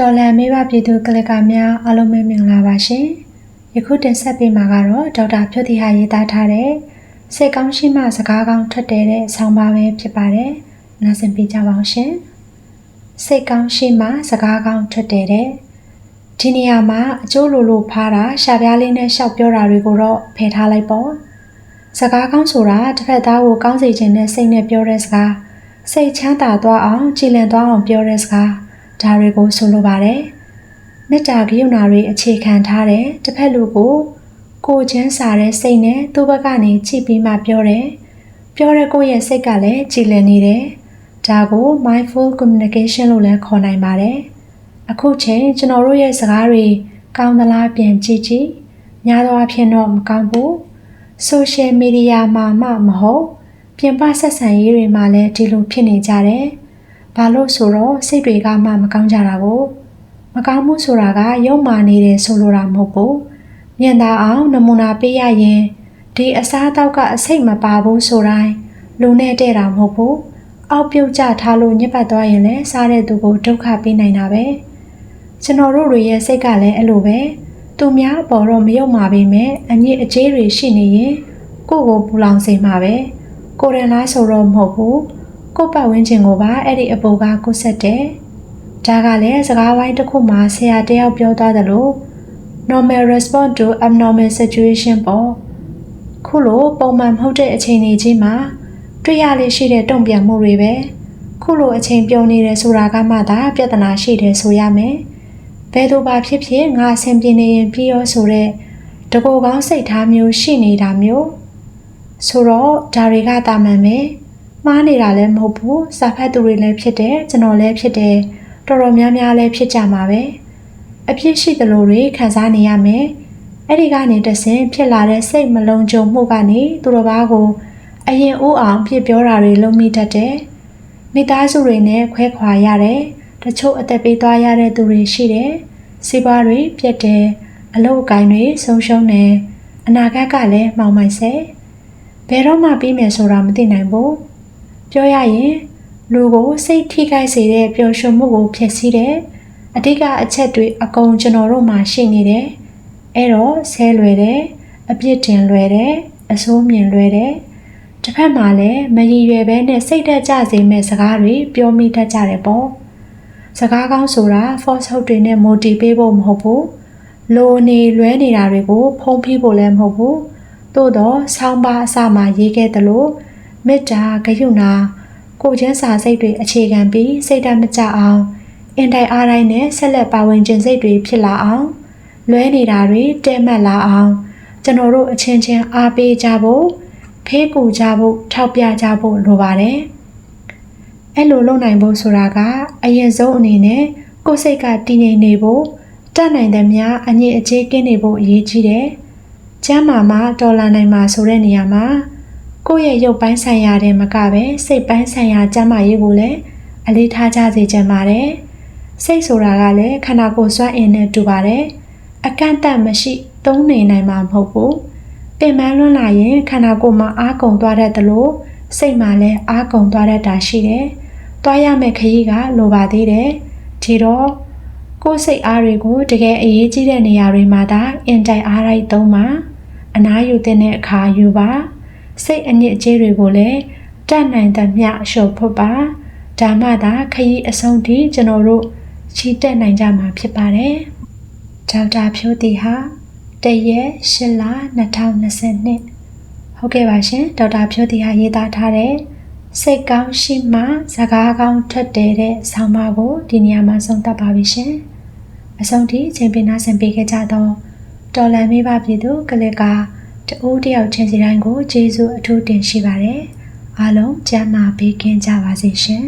တော်လန်မေဘပြည်သူကလကာများအားလုံးပဲမင်္ဂလာပါရှင်ယခုတင်ဆက်ပေးမှာကတော့ဒေါက်တာဖြိုးတိဟာရေးသားထားတဲ့စိတ်ကောင်းရှိမှစကားကောင်းထွက်တယ်တဲ့ဆောင်းပါးပဲဖြစ်ပါတယ်နားဆင်ပေးကြပါအောင်ရှင်စိတ်ကောင်းရှိမှစကားကောင်းထွက်တယ်တဲ့ဒီနေရာမှာအကျိုးလိုလိုဖားတာရှာပြားလေးနဲ့ရှောက်ပြောတာတွေကိုတော့ဖယ်ထားလိုက်ပေါ့စကားကောင်းဆိုတာတစ်ဖက်သားကိုကောင်းစေခြင်းနဲ့စိတ်နဲ့ပြောတဲ့စကားစိတ်ချမ်းသာသွားအောင်ကြည်လင်သွားအောင်ပြောတဲ့စကား ဒါတွေကိုဆိုလိုပါတယ်မေတ္တာကရုဏာတွေအခြေခံထားတဲ့တစ်ဖက်လူကိုကိုချင်းစာတဲ့စိတ်နဲ့သူ့ဘက်ကနေကြည့်ပြီးမှပြောတယ်ပြောတဲ့ကိုယ့်ရဲ့စိတ်ကလည်းကြည်လင်နေတယ်ဒါကို mindful communication လို့လည်းခေါ်နိုင်ပါတယ်အခုချိန်ကျွန်တော်တို့ရဲ့စကားတွေကောင်းသလားပြန်ကြည့်ကြည့်များသောအားဖြင့်တော့မကောင်းဘူး social media မှာမှမဟုတ်ပြင်ပဆက်ဆံရေးတွေမှာလည်းဒီလိုဖြစ်နေကြတယ်။ ဘာလို့ဆိုတော့စိတ်တွေကမှမကောင်းကြတာကိုမကောင်းမှုဆိုတာကယုံမာနေတယ်ဆိုလိုတာမဟုတ်ဘူး။မြင်သာအောင်နမူနာပေးရရင်ဒီအစားအသောက်ကအစိတ်မပါဘူးဆိုတိုင်းလူနဲ့တဲ့တာမဟုတ်ဘူး။အောက်ပြုတ်ကျထားလို့ညစ်ပတ်သွားရင်လည်းစားတဲ့သူကိုဒုက္ခပေးနိုင်တာပဲ။ကျွန်တော်တို့ရဲ့စိတ်ကလည်းအဲ့လိုပဲ။သူများပေါ်တော့မယုံမာပေမဲ့အညစ်အကြေးတွေရှိနေရင်ကိုယ့်ကိုပူလောင်စေမှာပဲ။ကိုရန်လားဆိုတော့မဟုတ်ဘူး ကိုပတ်ဝန်းကျင်ကိုပါအဲ့ဒီအပေါ်ကကိုဆက်တယ်ဒါကလည်းစကားဝိုင်းတစ်ခုမှာဆရာတယောက်ပြောသွားတယ်လို့ normal response to abnormal situation ပေါ့ခုလိုပုံမှန်မဟုတ်တဲ့အခြေအနေကြီးမှာတွေ့ရလေရှိတဲ့တုံ့ပြန်မှုတွေပဲခုလိုအချိန်ပြုံနေတယ်ဆိုတာကမှသာပြဿနာရှိတယ်ဆိုရမယ်ဘယ်သူပါဖြစ်ဖြစ်ငါအဆင်ပြေနေရင်ပြီးရောဆိုတဲ့တကူကောင်းစိတ်ထားမျိုးရှိနေတာမျိုးဆိုတော့ဒါတွေကတာမန်ပဲ မှားနေတာလည်းမဟုတ်ဘူးစာဖတ်သူတွေလည်းဖြစ်တယ်ကျွန်တော်လည်းဖြစ်တယ်တော်တော်များများလည်းဖြစ်ကြမှာပဲအဖြစ်ရှိသလိုတွေခံစားနေရမယ်အဲ့ဒီကနေတဆင်ဖြစ်လာတဲ့စိတ်မလုံးကြုံမှုကနေသူတော်ဘာကိုအရင်အိုးအောင်ဖြစ်ပြောတာတွေလုံးမိတတ်တယ်မိသားစုတွေနဲ့ခွဲခွာရတယ်တချို့အသက်ပေးသွားရတဲ့သူတွေရှိတယ်စီးပွားတွေပြတ်တယ်အလုပ်အကိုင်းတွေဆုံးရှုံးတယ်အနာဂတ်ကလည်းမှောင်မိုက်ဆဲဘယ်တော့မှပြီးမယ်ဆိုတာမသိနိုင်ဘူး ပြောရရင်လူကိုစိတ်ထိခိုက်စေတဲ့ပျော်ရွှင်မှုကိုဖျက်ဆီးတဲ့အဓိကအချက်တွေအကုန်ကျွန်တော်တို့မှာရှိနေတယ်အဲ့တော့ဆဲလွယ်တယ်အပြစ်တင်လွယ်တယ်အဆိုးမြင်လွယ်တယ်တစ်ဖက်မှာလည်းမရည်ရွယ်ပဲနဲ့စိတ်သက်ကြစေမဲ့စကားတွေပြောမိတတ်ကြတယ်ပေါ့စကားကောင်းဆိုတာ force ဟုတ်တွေနဲ့ motivate ပေးဖို့မဟုတ်ဘူးလိုနေလွဲနေတာတွေကိုဖုံးဖိဖို့လည်းမဟုတ်ဘူးသို့တော့ဆောင်းပါအစမှရေးခဲ့သလို မေတ္တာဂရုဏာကိုကျန်းစာစိတ်တွေအခြေခံပြီးစိတ်ဓာတ်မကြအောင်အင်တိုင်အားတိုင်းနဲ့ဆက်လက်ပါဝင်ခြင်းစိတ်တွေဖြစ်လာအောင်လွဲနေတာတွေတဲမှတ်လာအောင်ကျွန်တော်တို့အချင်းချင်းအားပေးကြဖို့ဖေးကူကြဖို့ထောက်ပြကြဖို့လိုပါတယ်အဲ့လိုလုပ်နိုင်ဖို့ဆိုတာကအရင်ဆုံးအနေနဲ့ကိုယ်စိတ်ကတည်ငြိမ်နေဖို့တတ်နိုင်တဲ့များအငြိအကျေးကင်းနေဖို့အရေးကြီးတယ်။ကျမ်းမာမှာတော်လာနိုင်မှာဆိုတဲ့နေရာမှာ ကိုယ့်ရဲ့ရုပ်ပိုင်းဆိုင်ရာတွေမကပဲစိတ်ပိုင်းဆိုင်ရာကျမ်းမာရေးကိုလည်းအလေးထားကြစေချင်ပါတယ်။စိတ်ဆိုတာကလည်းခန္ဓာကိုယ်စွမ်းအင်နဲ့တူပါတယ်။အကန့်အသတ်မရှိသုံးနေနိုင်မှာမဟုတ်ဘူး။ပင်ပန်းလွန်းလာရင်ခန္ဓာကိုယ်မှာအားကုန်သွားတတ်သလိုစိတ်မှာလည်းအားကုန်သွားတတ်တာရှိတယ်။သွားရမယ့်ခရီးကလိုပါသေးတယ်။ဒီတော့ကိုယ်စိတ်အားတွေကိုတကယ်အရေးကြီးတဲ့နေရာတွေမှာသာအင်တိုင်အားလိုက်သုံးပါ။အနားယူတဲ့အခါယူပါ စိတ်အညစ်အကြေးတွေကိုလည်းတတ်နိုင်သမျှရှုပ်ဖို့ပါဒါမှသာခရီးအဆုံးထိကျွန်တော်တို့ချီတက်နိုင်ကြမှာဖြစ်ပါတယ်ဒေါက်တာဖြိုးတီဟာတရက်၈လ2022ဟုတ်ကဲ့ပါရှင်ဒေါက်တာဖြိုးတီဟာရေးသားထားတဲ့စိတ်ကောင်းရှိမှစကားကောင်းထွက်တယ်တဲ့ဆောင်းပါးကိုဒီနေရာမှာဆုံးသတ်ပါပြီရှင်အဆုံးထိချိန်ပင်နာဆင်ပေးခဲ့ကြတော့တော်လန်မိဘပြည်သူကလစ်က တူတယောက်ချင်းစီတိုင်းကိုကျေးဇူးအထူးတင်ရှိပါတယ်အားလုံးကျမ်းမာပေးကင်းကြပါစေရှင်